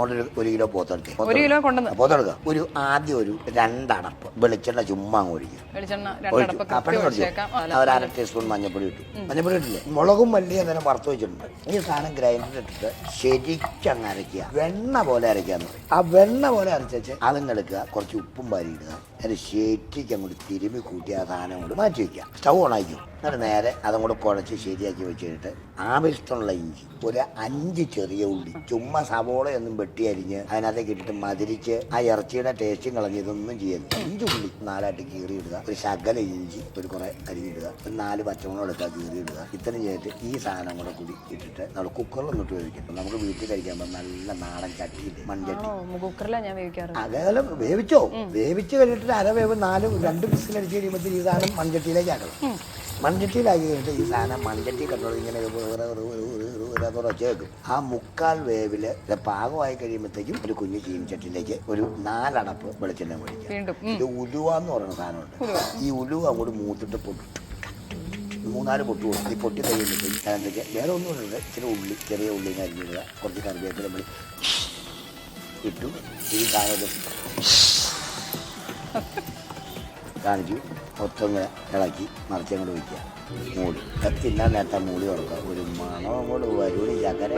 ഒരു- ഒരു കിലോ പോത്തെടുത്ത് ഒരു കിലോ കൊണ്ടുവന്ന്. പോത്തെടുക്കുക ഒരു ആദ്യം ഒരു രണ്ടടപ്പ് വെളിച്ചെണ്ണ ചുമ്മാ ഒഴിക്കുക വെളിച്ചെണ്ണ ഒഴിച്ചു. ഒരു അര ടീസ്പൂൺ മഞ്ഞപ്പൊടി ഇട്ടു. മഞ്ഞപ്പൊടി ഇട്ടില്ലേ? മുളകും മല്ലിയും നേരം വറുത്ത് വെച്ചിട്ടുണ്ട്. ഈ സാധനം ഗ്രൈൻഡർ ഇട്ടിട്ട് ശരിക്കങ്ങ് അരയ്ക്കുക. വെണ്ണ പോലെ അരയ്ക്കാന്ന് പറയും. ആ വെണ്ണ പോലെ അരച്ചേച്ച് അതും എടുക്കുക. കുറച്ച് ഉപ്പും വാരി ഇടുക. അതിന് ശരിക്കും അങ്ങോട്ട് തിരുമ്മി കൂട്ടി ആ സാധനം കൊണ്ട് മാറ്റി വെക്കുക. സ്റ്റൗ ഓണാക്കും എന്നിട്ട് നേരെ അതും കൂടെ കുഴച്ച് ശരിയാക്കി വെച്ചിട്ട് ആവശ്യത്തിനുള്ള ഇഞ്ചി. ഒരു അഞ്ച് ചെറിയ ഉള്ളി. ചുമ്മാ സവോളയൊന്നും വെട്ടി അരിഞ്ഞ് അതിനകത്തേക്ക് ഇട്ടിട്ട് മതിരിച്ച് ആ ഇറച്ചിയുടെ ടേസ്റ്റും കളഞ്ഞ് ഇതൊന്നും ചെയ്യരുത് അഞ്ച് ഉള്ളി നാലായിട്ട് കീറി ഇടുക ഒരു ശകല ഇഞ്ചി ഒരു കുറെ അരിഞ്ഞിടുക ഒരു നാല് പച്ചമുളക് എടുക്കുക കീറി ഇടുക ഇത്രയും ചെയ്തിട്ട് ഈ സാധനം കൂടെ കൂടി ഇട്ടിട്ട് നമ്മൾ കുക്കറിൽ ഇട്ട് വേവിക്കും നമുക്ക് വീട്ടിൽ കഴിക്കാൻ നല്ല നാടൻ ചട്ടി മൺചട്ടി കുക്കറിലാണ് ഞാൻ വേവിക്കാറ് അകലം വേവിച്ചോ വേവിച്ച് കഴിഞ്ഞിട്ട് അര വേവ് നാല് രണ്ട് വിസിലടിച്ച് കഴിയുമ്പോൾ ഈ സാധനം മൺചട്ടിയിലേക്ക് ആക്കണം മൺചട്ടിയിലാക്കി കഴിഞ്ഞിട്ട് ഈ സാധനം മൺചട്ടി കണ്ടോ ഇങ്ങനെ വെക്കും ആ മുക്കാൽ വേവിൽ ഇത് പാകമായി കഴിയുമ്പോഴത്തേക്കും ഒരു കുഞ്ഞു ചീനിച്ചട്ടിലേക്ക് ഒരു നാലടപ്പ് വെളിച്ചെണ്ണ മേടിക്കാം. ഇത് ഉലുവ എന്ന് പറയുന്ന സാധനമുണ്ട്. ഈ ഉലുവ അങ്ങോട്ട് മൂത്തിട്ട് പൊട്ടിട്ടു മൂന്നാൽ പൊട്ട് കൊടുക്കും ഈ പൊട്ടി കഴിയുമ്പോഴത്തേക്കും അതിനകത്തേക്ക് വേറെ ഒന്നുമില്ല ഇച്ചിരി ഉള്ളി ചെറിയ ഉള്ളി കരിഞ്ഞിടുക കുറച്ച് കറിവേപ്പില നമ്മൾ ഇട്ടു. ഈ സാധനം കാണിച്ചു. മൊത്തം ഇളക്കി മറിച്ച് അങ്ങോട്ട് വയ്ക്കുക. മൂടി. തിന്നാൻ നേരത്തെ മൂടി തുറക്കുക. ഒരു മണം അങ്ങോട്ട് വരൂടി ചക്കര